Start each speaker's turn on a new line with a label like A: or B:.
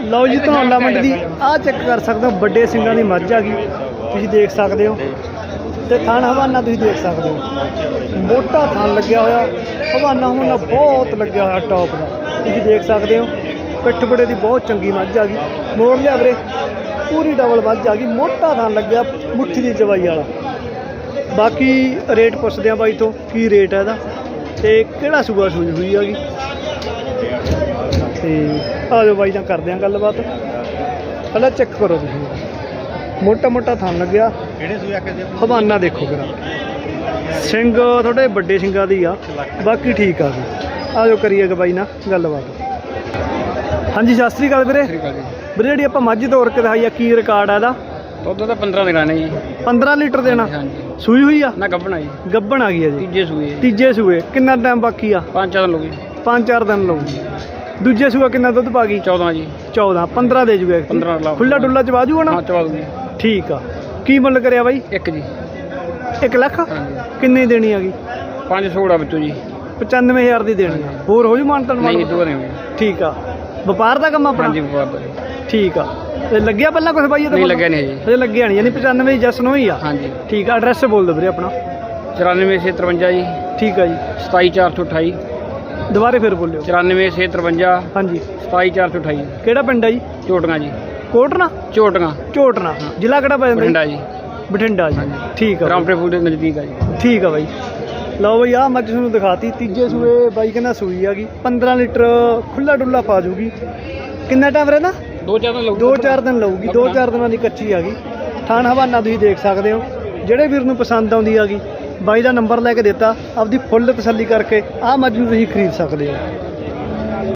A: ਲਓ ਜੀ ਧਨੌਲਾ ਮੰਡੀ ਦੀ ਆਹ ਚੈੱਕ ਕਰ ਸਕਦੇ ਹੋ ਵੱਡੇ ਸਿੰਘਾਂ ਦੀ ਮੱਝ ਆ ਗਈ। ਤੁਸੀਂ ਦੇਖ ਸਕਦੇ ਹੋ। ਤੇ ਥਣ ਹਵਾਨਾ ਤੁਸੀਂ ਦੇਖ ਸਕਦੇ ਹੋ। ਮੋਟਾ ਥਣ ਲੱਗਿਆ ਹੋਇਆ। ਹਵਾਨਾ ਹਵਾਨਾ ਬਹੁਤ ਲੱਗਿਆ ਹੋਇਆ ਟੌਪ ਦਾ। ਤੁਸੀਂ ਦੇਖ ਸਕਦੇ ਹੋ। ਪਿੱਠ ਬੜੇ ਦੀ ਬਹੁਤ ਚੰਗੀ ਮੱਝ ਆ ਗਈ। ਮੋੜ ਲਿਆ ਵੀਰੇ। ਪੂਰੀ ਡਬਲ ਮੱਝ ਆ ਗਈ। ਮੋਟਾ ਥਣ ਲੱਗਿਆ ਮੁੱਠੀ ਦੀ ਚਵਾਈ ਵਾਲਾ। ਬਾਕੀ ਰੇਟ ਪੁੱਛਦੇ ਆ ਬਾਈ ਤੋਂ ਕੀ ਰੇਟ ਹੈ ਇਹਦਾ। ਤੇ ਕਿਹੜਾ ਸੂਆ ਸੂਈ ਹੋਈ ਹੈਗੀ ਤੇ ਆ ਜਾਓ ਬਾਈ ਨਾਲ ਕਰਦੇ ਆ ਗੱਲਬਾਤ। ਪਹਿਲਾਂ ਚੈੱਕ ਕਰੋ ਤੁਸੀਂ। ਮੋਟਾ ਮੋਟਾ ਥਣ ਲੱਗਿਆ।
B: ਕਿਹੜੇ ਸੂਆ ਕੇ ਦੇ
A: ਹਵਾਨਾ ਦੇਖੋ ਜਰਾ ਸਿੰਘ ਥੋੜੇ ਵੱਡੇ ਸਿੰਘਾਂ ਦੀ ਆ। ਬਾਕੀ ਠੀਕ ਆ ਜੀ। ਆ ਜਾਓ ਕਰੀਏ ਬਾਈ ਨਾਲ ਗੱਲਬਾਤ। ਹਾਂਜੀ ਸਤਿ ਸ੍ਰੀ ਅਕਾਲ ਵੀਰੇ।
B: ਆ
A: ਵੀਰੇ ਜਿਹੜੀ ਆਪਾਂ ਮੱਝ ਤੋਰ ਕੇ ਦਿਖਾਈ ਆ ਕੀ ਰਿਕਾਰਡ ਆ ਇਹਦਾ?
B: ਦੁੱਧ ਤਾਂ 15 ਦਿਨਾਂ ਨੇ ਜੀ।
A: 15 ਲੀਟਰ ਦੇਣਾ। ਸੂਈ ਹੋਈ ਆ?
B: ਨਾ ਗੱਭਣਾ ਜੀ।
A: ਗੱਬਣ ਆ ਗਈ ਆ ਜੀ।
B: ਤੀਜੇ ਸੂਏ।
A: ਤੀਜੇ ਸੂਏ। ਕਿੰਨਾ ਟਾਈਮ ਬਾਕੀ ਆ?
B: ਪੰਜ ਚਾਰ ਲੋਗੇ
A: ਪੰਜ ਚਾਰ ਦਿਨ ਲਊ ਦੂਜੇ ਸੂਆ ਕਿੰਨਾ ਦੁੱਧ ਪਾ ਗਈ?
B: 14 ਜੀ।
A: 14 15 ਦੇ ਜੂਗਾ
B: 15 ਲਾ
A: ਖੁੱਲਾ ਡੁੱਲਾ ਚ ਬਾਜੂਗਾ ਨਾ
B: ਹਾਂ ਚਵਾ ਦੂਗੀ।
A: ਠੀਕ ਆ। ਕੀ ਮੁੱਲ ਕਰਿਆ ਬਾਈ?
B: ਇੱਕ ਜੀ।
A: 1 ਲੱਖ? ਕਿੰਨੀ ਦੇਣੀ ਹੈਗੀ
B: ਪੰਜ ਸੋੜਾ ਵਿੱਚੋਂ ਜੀ।
A: 95000 ਦੀ ਦੇਣੀ ਆ। ਹੋਰ ਹੋ ਜੂ
B: ਨਹੀਂ
A: ਮਾਨ
B: ਦੋ ਦੇਵਾਂਗੇ
A: ਠੀਕ ਆ। ਵਪਾਰ ਦਾ ਕੰਮ ਆਪਣਾ?
B: ਹਾਂਜੀ ਵਪਾਰ ਦਾ।
A: ਠੀਕ ਆ। ਤੇ ਲੱਗਿਆ ਪਹਿਲਾਂ ਕੁਝ ਬਾਈ
B: ਨਹੀਂ? ਲੱਗਿਆ ਨਹੀਂ ਜੀ
A: ਹਜੇ ਲੱਗਿਆ ਨਹੀਂ ਯਾਨੀ 95 ਜਸ ਨੂੰ ਹੀ ਆ।
B: ਹਾਂਜੀ।
A: ਠੀਕ ਆ ਐਡਰੈਸ ਬੋਲ ਦਿਓ ਵੀਰੇ ਆਪਣਾ।
B: 9453 ਜੀ।
A: ਠੀਕ ਆ ਜੀ।
B: 27428
A: ਦੁਬਾਰੇ ਫਿਰ ਬੋਲਿਓ।
B: 9453
A: ਹਾਂਜੀ।
B: 27428
A: ਕਿਹੜਾ ਪਿੰਡ ਆ ਜੀ?
B: ਝੋਟੀਆਂ ਜੀ।
A: ਕੋਟਨਾ
B: ਝੋਟੀਆਂ
A: ਝੋਟਨਾ ਜ਼ਿਲ੍ਹਾ ਕਿਹੜਾ ਪੈ ਜਾਂਦਾ ਜੀ?
B: ਬਠਿੰਡਾ ਜੀ।
A: ਬਠਿੰਡਾ ਜੀ। ਠੀਕ ਆ ਬਾਈ।
B: ਰਾਮਪੁਰ ਫੂਡ ਦੇ ਨਜ਼ਦੀਕ ਆ ਜੀ।
A: ਠੀਕ ਆ ਬਾਈ। ਲਓ ਬਈ ਆ ਮੱਝ ਤੁਹਾਨੂੰ ਦਿਖਾਤੀ। ਤੀਜੇ ਸੂਏ ਬਾਈ ਕਹਿੰਦਾ ਸੂਈ ਆ ਗਈ। 15 ਲੀਟਰ ਖੁੱਲਾ ਡੁੱਲਾ ਪਾ ਜੂਗੀ। ਕਿੰਨਾ ਟਾਈਮ ਰਹਿੰਦਾ?
B: ਦੋ ਚਾਰ ਦਿਨ ਲੱਗੂ
A: ਦੋ ਚਾਰ ਦਿਨ ਲਊਗੀ। ਦੋ ਚਾਰ ਦਿਨਾਂ ਦੀ ਕੱਚੀ ਆ ਗਈ। ਥਾਣ ਹਵਾਨਾ ਤੁਸੀਂ ਦੇਖ ਸਕਦੇ ਹੋ। ਜਿਹੜੇ ਵੀਰ ਨੂੰ ਪਸੰਦ ਆਉਂਦੀ ਆ ਗਈ। ਬਾਈ ਦਾ ਨੰਬਰ ਲੈ ਕੇ ਦਿੱਤਾ, ਆਪਦੀ ਫੁੱਲ ਤਸੱਲੀ ਕਰਕੇ ਆਹ ਮੱਝ ਨੂੰ ਤੁਸੀਂ ਖਰੀਦ ਸਕਦੇ ਹੋ।